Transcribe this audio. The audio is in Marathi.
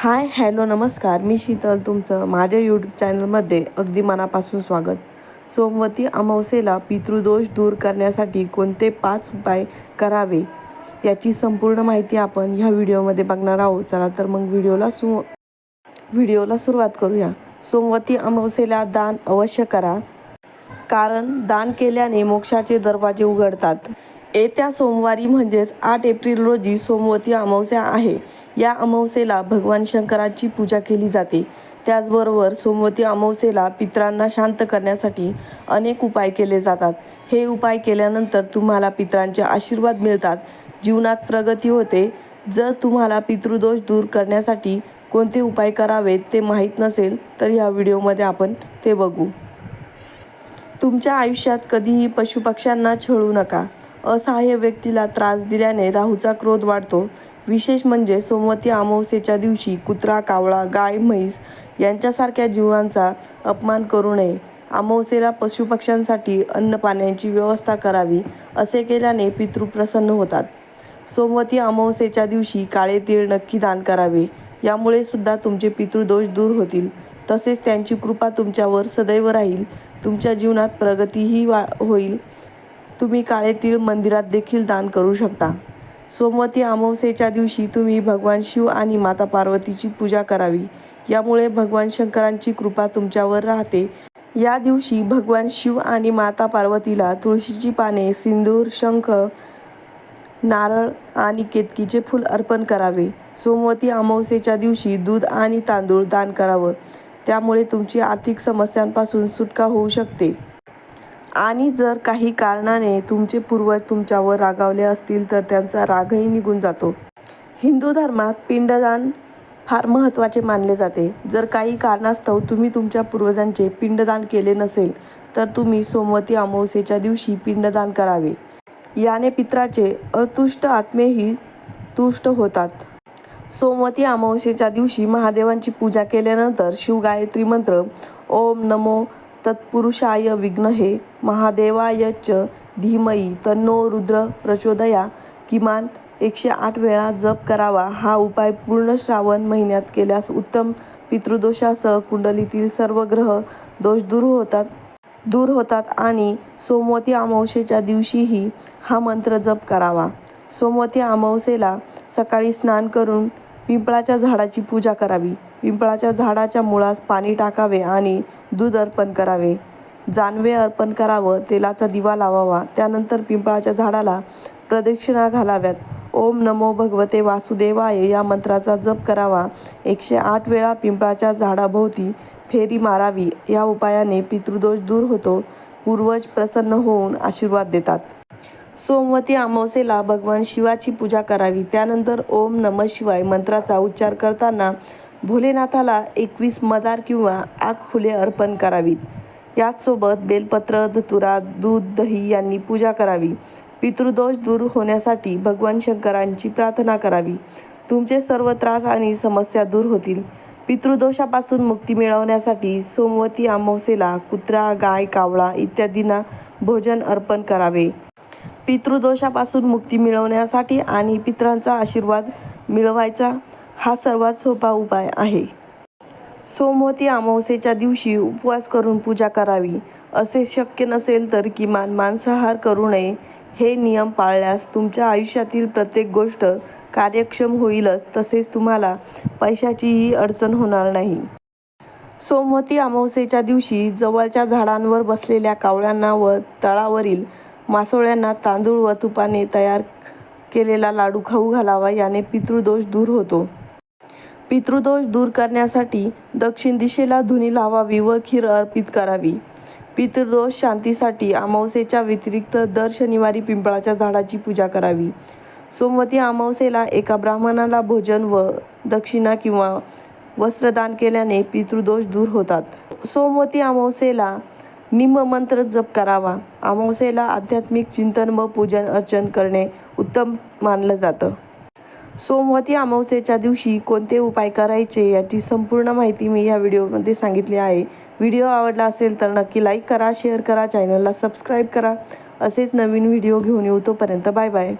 हाय हॅलो नमस्कार. मी शीतल तुमचं माझ्या यूट्यूब चॅनलमध्ये अगदी मनापासून स्वागत. सोमवती अमावस्येला पितृदोष दूर करण्यासाठी कोणते पाच उपाय करावे याची संपूर्ण माहिती आपण ह्या व्हिडिओमध्ये बघणार आहोत. चला तर मग व्हिडिओला सु व्हिडिओला सुरुवात करूया. सोमवती अमावस्येला दान अवश्य करा. कारण दान केल्याने मोक्षाचे दरवाजे उघडतात. येत्या सोमवारी म्हणजेच आठ एप्रिल रोजी सोमवती अमावस्या आहे. या अमावस्येला भगवान शंकराची पूजा केली जाते. त्याचबरोबर सोमवती अमावस्येला पित्रांना शांत करण्यासाठी अनेक उपाय केले जातात. हे उपाय केल्यानंतर तुम्हाला पित्रांचे आशीर्वाद मिळतात. जीवनात प्रगती होते. जर तुम्हाला पितृदोष दूर करण्यासाठी कोणते उपाय करावेत ते माहीत नसेल तर ह्या व्हिडिओमध्ये आपण ते बघू. तुमच्या आयुष्यात कधीही पशुपक्ष्यांना छळू नका. असहाय्य व्यक्तीला त्रास दिल्याने राहूचा क्रोध वाढतो. विशेष म्हणजे सोमवती अमावस्येच्या दिवशी कुत्रा कावळा गाय म्हैस यांच्यासारख्या जीवांचा अपमान करू नये. अमावस्येला पशुपक्ष्यांसाठी अन्न पाण्याची व्यवस्था करावी असे केल्याने पितृ प्रसन्न होतात. सोमवती अमावस्येच्या दिवशी काळे तीळ नक्की दान करावे यामुळे सुद्धा तुमचे पितृदोष दूर होतील. तसेच त्यांची कृपा तुमच्यावर सदैव राहील. तुमच्या जीवनात प्रगतीही वा होईल. तुम्ही काळे तीळ मंदिरात देखील दान करू शकता. सोमवती अमावस्येच्या दिवशी तुम्ही भगवान शिव आणि माता पार्वतीची पूजा करावी. यामुळे भगवान शंकरांची कृपा तुमच्यावर राहते. या दिवशी भगवान शिव आणि माता पार्वतीला तुळशीची पाने सिंदूर शंख नारळ आणि केतकीचे फूल अर्पण करावे. सोमवती अमावस्येच्या दिवशी दूध आणि तांदूळ दान करावं. त्यामुळे तुमची आर्थिक समस्यांपासून सुटका होऊ शकते. आणि जर काही कारणाने तुमचे पूर्वज तुमच्यावर रागावले असतील तर त्यांचा रागही निघून जातो. हिंदू धर्मात पिंडदान फार महत्त्वाचे मानले जाते. जर काही कारणास्तव तुम्ही तुमच्या पूर्वजांचे पिंडदान केले नसेल तर तुम्ही सोमवती अमावस्येच्या दिवशी पिंडदान करावे. याने पित्राचे अतुष्ट आत्मेही तुष्ट होतात. सोमवती अमावस्येच्या दिवशी महादेवांची पूजा केल्यानंतर शिवगायत्री मंत्र ओम नमो तत्पुरुषाय विघ्नहे महादेवाय च धीमई तन्नो रुद्र प्रचोदया किमान एकशे आठ वेळा जप करावा हा उपाय पूर्ण श्रावण महिन्यात केल्यास उत्तम पितृदोषासह कुंडलीतील सर्व ग्रह दोष दूर होतात दूर होतात आणि सोमवती अमावस्येच्या दिवशीही हा मंत्र जप करावा. सोमवती अमावस्येला सकाळी स्नान करून पिंपळाच्या झाडाची पूजा करावी. पिंपळाच्या झाडाच्या मुळास पाणी टाकावे आणि दूध अर्पण करावे. जानवे अर्पण करावं तेलाचा दिवा लावावा त्यानंतर पिंपळाच्या झाडाला प्रदक्षिणा घालाव्यात. ओम नमो भगवते वासुदेवाय या मंत्राचा जप करावा. एकशे आठ वेळा पिंपळाच्या झाडाभोवती फेरी मारावी. या उपायाने पितृदोष दूर होतो पूर्वज प्रसन्न होऊन आशीर्वाद देतात. सोमवती अमावस्येला भगवान शिवाची पूजा करावी. त्यानंतर ओम नम शिवाय मंत्राचा उच्चार करताना भोलेनाथाला एकवीस मदार किंवा आग फुले अर्पण करावीत. याचसोबत बेलपत्र धतुरा दूध दही यांनी पूजा करावी. पितृदोष दूर होण्यासाठी भगवान शंकरांची प्रार्थना करावी. तुमचे सर्व त्रास आणि समस्या दूर होतील. पितृदोषापासून मुक्ती मिळवण्यासाठी सोमवती अमावस्येला कुत्रा गाय कावळा इत्यादींना भोजन अर्पण करावे. पितृदोषापासून मुक्ती मिळवण्यासाठी आणि पितरांचा आशीर्वाद मिळवायचा हा सर्वात सोपा उपाय आहे. सोमवती अमावस्येच्या दिवशी उपवास करून पूजा करावी. असे शक्य नसेल तर किमान मांसाहार करू नये. हे नियम पाळल्यास तुमच्या आयुष्यातील प्रत्येक गोष्ट कार्यक्षम होईलच तसेच तुम्हाला पैशाचीही अडचण होणार नाही. सोमवती अमावस्येच्या दिवशी जवळच्या झाडांवर बसलेल्या कावळ्यांना व तळावरील मासोळ्यांना तांदूळ व तुपाने तयार केलेला लाडू खाऊ घालावा याने पितृदोष दूर होतो. पितृदोष दूर करण्यासाठी दक्षिण दिशेला धुनी लावावी व खीर अर्पित करावी. पितृदोष शांतीसाठी अमावसेच्या व्यतिरिक्त दर शनिवारी पिंपळाच्या झाडाची पूजा करावी. सोमवती अमावस्येला एका ब्राह्मणाला भोजन व दक्षिणा किंवा वस्त्रदान केल्याने पितृदोष दूर होतात. सोमवती अमावस्येला निममंत्र जप करावा. अमावस्येला आध्यात्मिक चिंतन व पूजन अर्चन करणे उत्तम मानलं जातं. सोमवती अमावस्येच्या दिवशी कोणते उपाय करायचे याची संपूर्ण माहिती मी या व्हिडिओमध्ये सांगितली आहे. व्हिडिओ आवडला असेल तर नक्की लाईक करा शेअर करा चॅनलला सबस्क्राईब करा. असेच नवीन व्हिडिओ घेऊन येऊ तोपर्यंत बाय बाय.